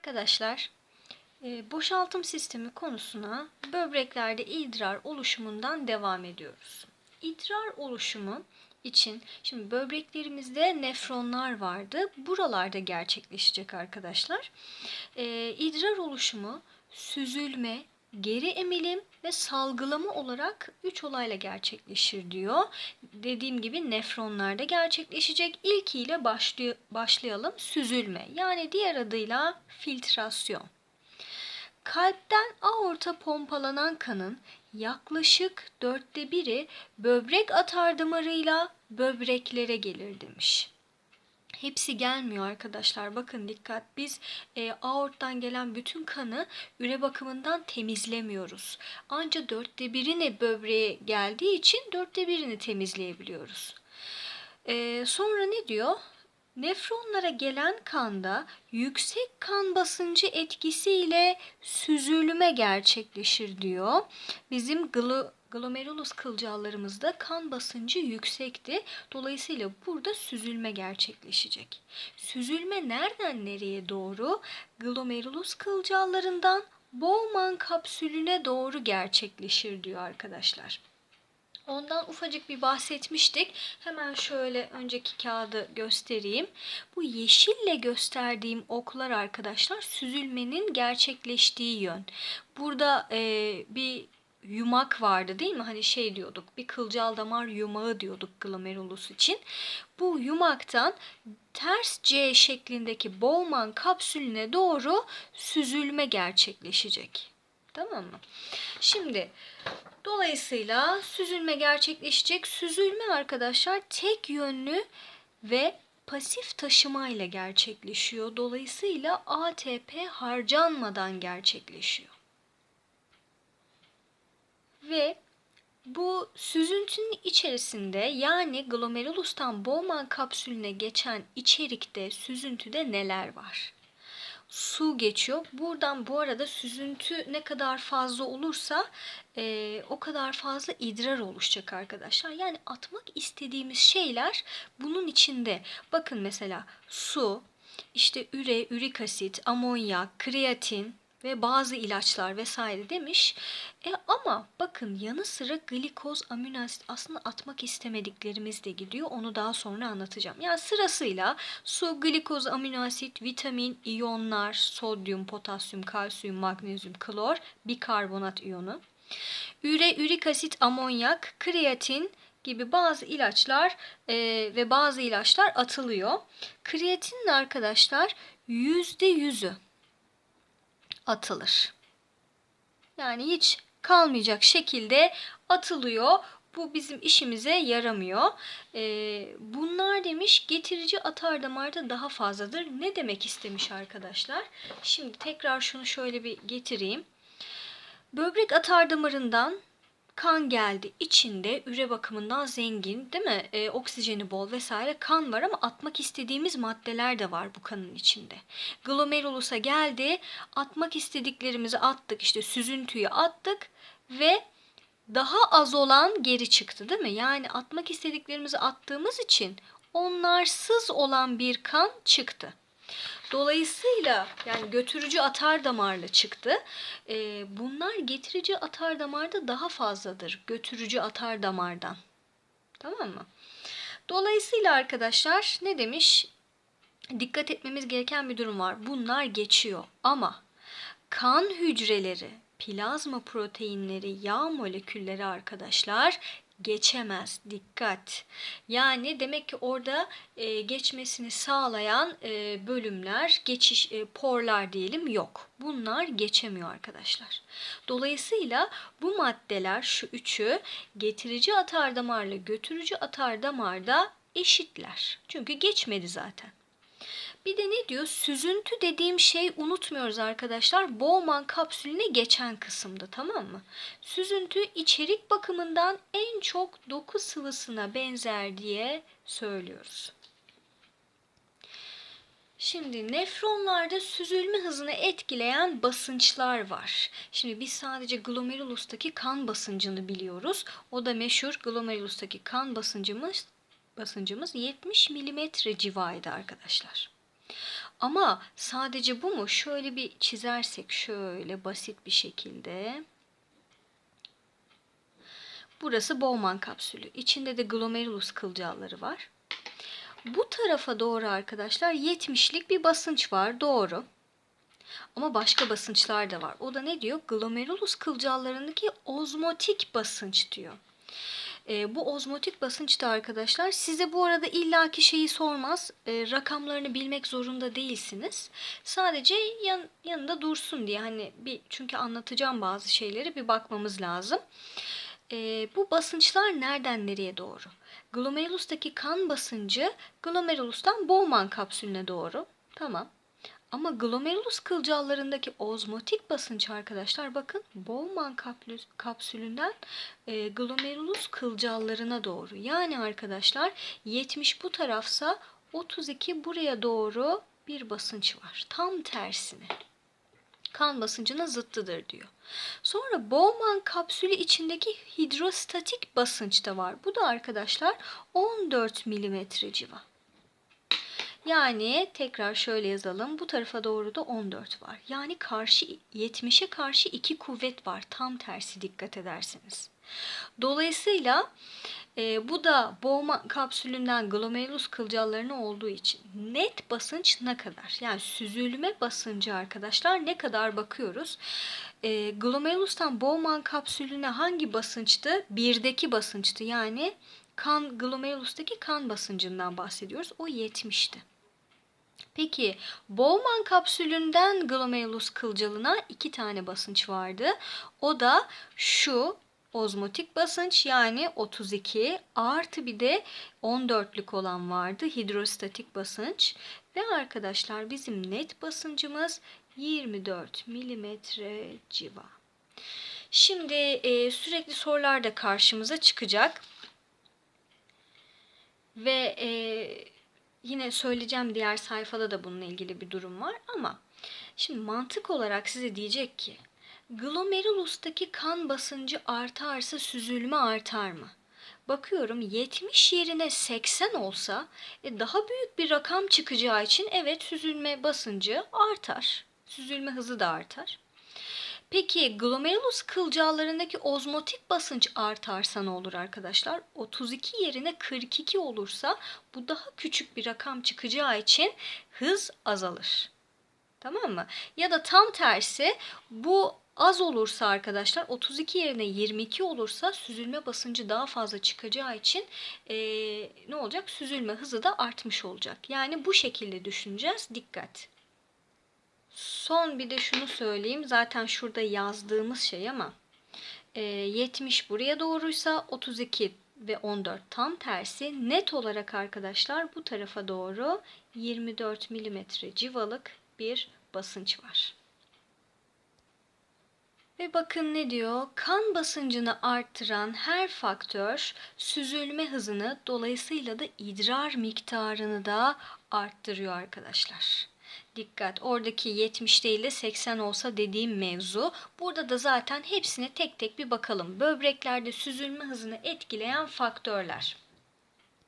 Arkadaşlar, e, boşaltım sistemi konusuna böbreklerde idrar oluşumundan devam ediyoruz. İdrar oluşumu için şimdi böbreklerimizde nefronlar vardı. Buralarda gerçekleşecek arkadaşlar. E, idrar oluşumu süzülme, geri emilim ve salgılama olarak 3 olayla gerçekleşir diyor. Dediğim gibi nefronlarda gerçekleşecek. İlkiyle başlay başlayalım. Süzülme yani diğer adıyla filtrasyon. Kalpten aorta pompalanan kanın yaklaşık dörtte biri böbrek atardamarıyla böbreklere gelir demiş. Hepsi gelmiyor arkadaşlar. Bakın dikkat. Biz e, aorttan gelen bütün kanı üre bakımından temizlemiyoruz. Ancak dörtte birini böbreğe geldiği için dörtte birini temizleyebiliyoruz. E, sonra ne diyor? Nefronlara gelen kanda yüksek kan basıncı etkisiyle süzülme gerçekleşir diyor. Bizim glo glomerulus kılcallarımızda kan basıncı yüksekti. Dolayısıyla burada süzülme gerçekleşecek. Süzülme nereden nereye doğru? Glomerulus kılcallarından Bowman kapsülüne doğru gerçekleşir diyor arkadaşlar. Ondan ufacık bir bahsetmiştik. Hemen şöyle önceki kağıdı göstereyim. Bu yeşille gösterdiğim oklar arkadaşlar süzülmenin gerçekleştiği yön. Burada e, bir yumak vardı değil mi? Hani şey diyorduk bir kılcal damar yumağı diyorduk glomerulus için. Bu yumaktan ters C şeklindeki Bowman kapsülüne doğru süzülme gerçekleşecek. Tamam mı? Şimdi dolayısıyla süzülme gerçekleşecek. Süzülme arkadaşlar tek yönlü ve pasif taşıma ile gerçekleşiyor. Dolayısıyla ATP harcanmadan gerçekleşiyor. Ve bu süzüntünün içerisinde yani glomerulustan Bowman kapsülüne geçen içerikte süzüntüde neler var? Su geçiyor. Buradan bu arada süzüntü ne kadar fazla olursa e, o kadar fazla idrar oluşacak arkadaşlar. Yani atmak istediğimiz şeyler bunun içinde. Bakın mesela su, işte üre, ürik asit, amonyak, kreatin, ve bazı ilaçlar vesaire demiş. E ama bakın yanı sıra glikoz, amino asit aslında atmak istemediklerimiz de gidiyor. Onu daha sonra anlatacağım. Yani sırasıyla su, glikoz, amino asit, vitamin, iyonlar, sodyum, potasyum, kalsiyum, magnezyum, klor, bikarbonat iyonu. Üre, ürik asit, amonyak, kreatin, gibi bazı ilaçlar e, ve bazı ilaçlar atılıyor. Kreatinin arkadaşlar yüzde yüzü atılır. Yani hiç kalmayacak şekilde atılıyor. Bu bizim işimize yaramıyor. Ee, bunlar demiş getirici atar damarda daha fazladır. Ne demek istemiş arkadaşlar? Şimdi tekrar şunu şöyle bir getireyim. Böbrek atar damarından kan geldi. İçinde üre bakımından zengin değil mi? E, oksijeni bol vesaire kan var ama atmak istediğimiz maddeler de var bu kanın içinde. Glomerulusa geldi. Atmak istediklerimizi attık. işte süzüntüyü attık ve daha az olan geri çıktı değil mi? Yani atmak istediklerimizi attığımız için onlarsız olan bir kan çıktı. Dolayısıyla yani götürücü atar damarla çıktı. E, bunlar getirici atar damarda daha fazladır. Götürücü atar damardan. Tamam mı? Dolayısıyla arkadaşlar ne demiş? Dikkat etmemiz gereken bir durum var. Bunlar geçiyor ama kan hücreleri, plazma proteinleri, yağ molekülleri arkadaşlar geçemez. Dikkat. Yani demek ki orada e, geçmesini sağlayan e, bölümler, geçiş e, porlar diyelim yok. Bunlar geçemiyor arkadaşlar. Dolayısıyla bu maddeler şu üçü getirici atar damarla götürücü atar damarda eşitler. Çünkü geçmedi zaten. Bir de ne diyor? Süzüntü dediğim şey unutmuyoruz arkadaşlar. Bowman kapsülüne geçen kısımda tamam mı? Süzüntü içerik bakımından en çok doku sıvısına benzer diye söylüyoruz. Şimdi nefronlarda süzülme hızını etkileyen basınçlar var. Şimdi biz sadece glomerulustaki kan basıncını biliyoruz. O da meşhur glomerulustaki kan basıncımız basıncımız 70 mm civarıydı arkadaşlar. Ama sadece bu mu? Şöyle bir çizersek şöyle basit bir şekilde. Burası Bowman kapsülü. İçinde de glomerulus kılcalları var. Bu tarafa doğru arkadaşlar 70'lik bir basınç var. Doğru. Ama başka basınçlar da var. O da ne diyor? Glomerulus kılcallarındaki ozmotik basınç diyor. E, bu ozmotik basınç da arkadaşlar size bu arada illaki şeyi sormaz. E, rakamlarını bilmek zorunda değilsiniz. Sadece yan, yanında dursun diye hani bir çünkü anlatacağım bazı şeyleri bir bakmamız lazım. E, bu basınçlar nereden nereye doğru? Glomerulustaki kan basıncı glomerulustan Bowman kapsülüne doğru. Tamam. Ama glomerulus kılcallarındaki ozmotik basınç arkadaşlar bakın Bowman kapsülünden e, glomerulus kılcallarına doğru. Yani arkadaşlar 70 bu tarafsa 32 buraya doğru bir basınç var. Tam tersine. Kan basıncına zıttıdır diyor. Sonra Bowman kapsülü içindeki hidrostatik basınç da var. Bu da arkadaşlar 14 milimetre civa. Yani tekrar şöyle yazalım. Bu tarafa doğru da 14 var. Yani karşı 70'e karşı iki kuvvet var. Tam tersi dikkat ederseniz. Dolayısıyla e, bu da boğma kapsülünden glomerulus kılcallarına olduğu için net basınç ne kadar? Yani süzülme basıncı arkadaşlar ne kadar bakıyoruz? E, glomerulustan Bowman kapsülüne hangi basınçtı? Birdeki basınçtı. Yani kan glomerulustaki kan basıncından bahsediyoruz. O 70'ti. Peki Bowman kapsülünden glomerulus kılcalına iki tane basınç vardı. O da şu ozmotik basınç yani 32 artı bir de 14'lük olan vardı hidrostatik basınç. Ve arkadaşlar bizim net basıncımız 24 milimetre civa. Şimdi e, sürekli sorular da karşımıza çıkacak. Ve e, yine söyleyeceğim diğer sayfada da bununla ilgili bir durum var ama şimdi mantık olarak size diyecek ki glomerulustaki kan basıncı artarsa süzülme artar mı? Bakıyorum 70 yerine 80 olsa e, daha büyük bir rakam çıkacağı için evet süzülme basıncı artar. Süzülme hızı da artar. Peki glomerulus kılcallarındaki ozmotik basınç artarsa ne olur arkadaşlar? 32 yerine 42 olursa bu daha küçük bir rakam çıkacağı için hız azalır. Tamam mı? Ya da tam tersi bu az olursa arkadaşlar 32 yerine 22 olursa süzülme basıncı daha fazla çıkacağı için ee, ne olacak? Süzülme hızı da artmış olacak. Yani bu şekilde düşüneceğiz. Dikkat. Son bir de şunu söyleyeyim. Zaten şurada yazdığımız şey ama e, 70 buraya doğruysa 32 ve 14 tam tersi. Net olarak arkadaşlar bu tarafa doğru 24 milimetre civalık bir basınç var. Ve bakın ne diyor? Kan basıncını arttıran her faktör süzülme hızını dolayısıyla da idrar miktarını da arttırıyor arkadaşlar. Dikkat oradaki 70 değil de 80 olsa dediğim mevzu. Burada da zaten hepsine tek tek bir bakalım. Böbreklerde süzülme hızını etkileyen faktörler.